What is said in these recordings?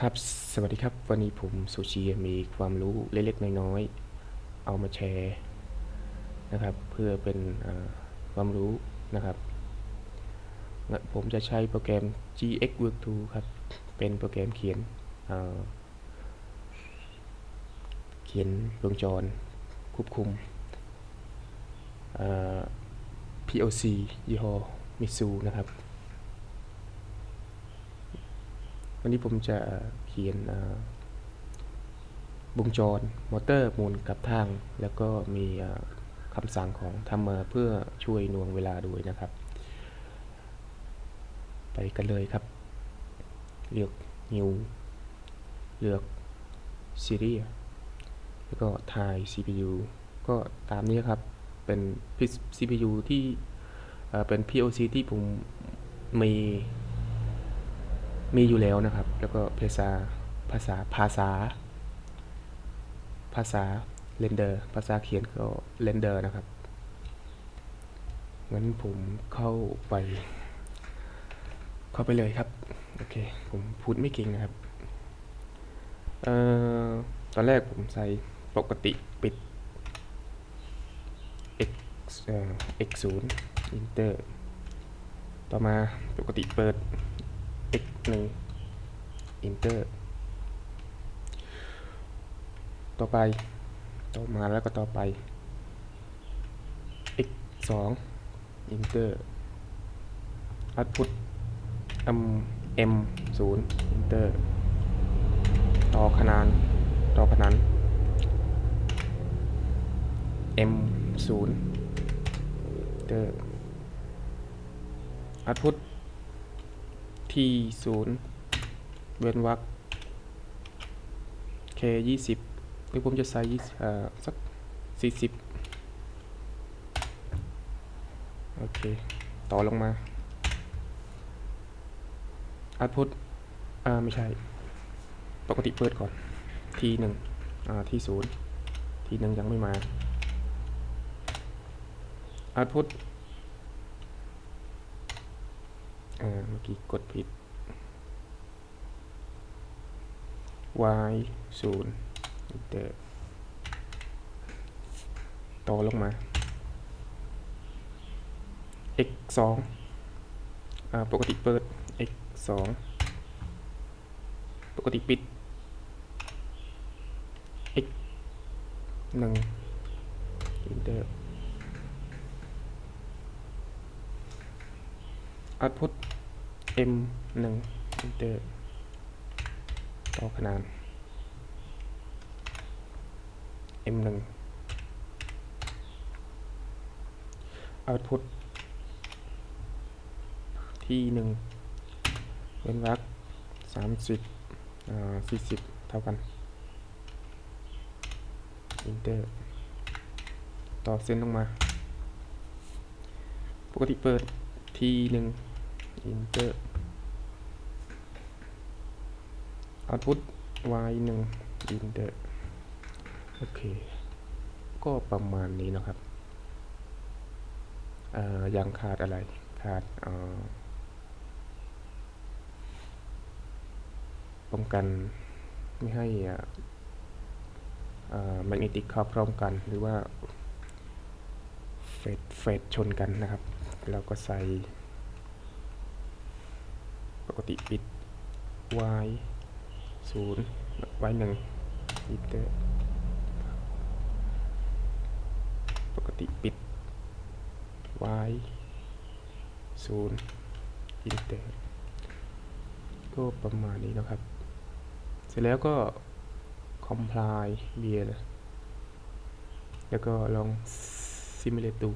ครับ สวัสดีครับ วันนี้ผมซูชิมีความรู้เล็กๆ น้อยๆ เอามาแชร์นะครับ เพื่อเป็นความรู้นะครับ ผมจะใช้โปรแกรม GX Work t o o ครับ เป็นโปรแกรมเขียนเเขียนวงจรควบคุม PLC ยี่ห้อมิซูนะครับ วันนี้ผมจะเขียนวงจรมอเตอร์หมุนกับทาง แล้วก็มีคำสั่งของทำมาเพื่อช่วยน่วงเวลาด้วยนะครับ ไปกันเลยครับ เลือก New เลือก Series แล้วก็ทาย CPU ก็ตามนี้ครับ เป็น CPU ที่เป็น POC ที่ผมมี มีอยู่แล้วนะครับ แล้วก็ภาษาภาษาภาษา ภาษาเรนเดอร์ ภาษาเขียนก็เรนเดอร์นะครับ งั้นผมเข้าไป เข้าไปเลยครับ โอเค ผมพูดไม่เก่งนะครับเอ่อตอนแรกผมใส่ปกติปิด x เอ่อ x 0 enter ต่อมาปกติเปิด x 1 enter ต่อไป ต่อมาแล้วก็ต่อไป x 2 enter output m m 0 enter ต่อขนานต่อขนาน m 0 enter output t 0เว้นวรรค k ยี่สิบหรือผมจะใส่ยี่สักสี่สิบโอเค ต่อลงมา output อ่า ไม่ใช่ ปกติเปิดก่อน t หนึ่งอ่า t ศูนย์ t หนึ่งยังไม่มา output อ่าเมื่อกี้กดผิด y ศูนย์ enter ต่อลงมา x สองอ่าปกติเปิด x สองปกติปิด x หนึ่ง enter output m หนึ่ง enter ต่อขนาน m หนึ่ง output ที่หนึ่งเว้นวรรคสามสิบสี่สิบเท่ากัน enter ต่อเส้นลงมา ปกติเปิดที่หนึ่ง enter output y หนึ่ง enter โอเค ก็ประมาณนี้นะครับยังขาดอะไร ขาดป้องกันไม่ให้แมกเนติกเข้าพร้อมกันหรือว่าเฟดเฟดชนกันนะครับ เราก็ใส่ ปกติปิด y ศูนย์ y หนึ่ง enter ปกติปิด y ศูนย์ enter ก็ประมาณนี้นะครับ เสร็จแล้วก็ comply เบียร์แล้วก็ลอง simulate ดู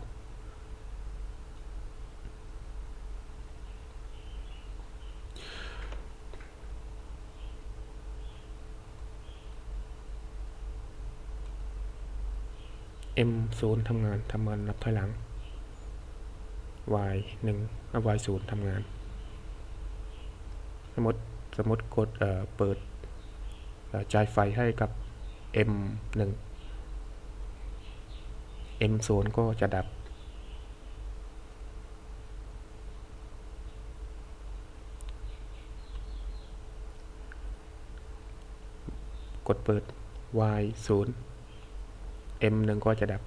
M ศูนย์ทำงานทำงานนับถอยหลัง Y หนึ่ง Y ศูนย์ทำงาน สมมติสมมติกดเเปิดจ่ายไฟให้กับ M หนึ่ง M ศูนย์ก็จะดับ กดเปิด y 0 m หนึ่งก็จะดับ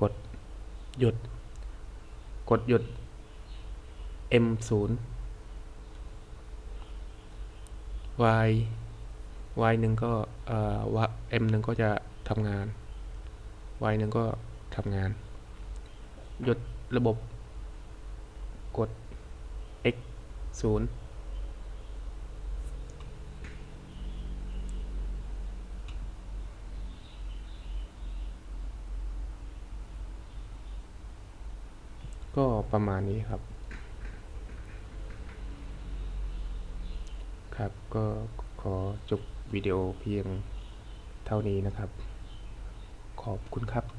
กดหยุด กดหยุด m 0 y y หนึ่งก็เอ่อว่า m หนึ่งก็จะทำงาน y หนึ่งก็ทำงาน หยุดระบบ กด x 0 ก็ประมาณนี้ครับ ครับก็ขอจบวิดีโอเพียงเท่านี้นะครับ ขอบคุณครับ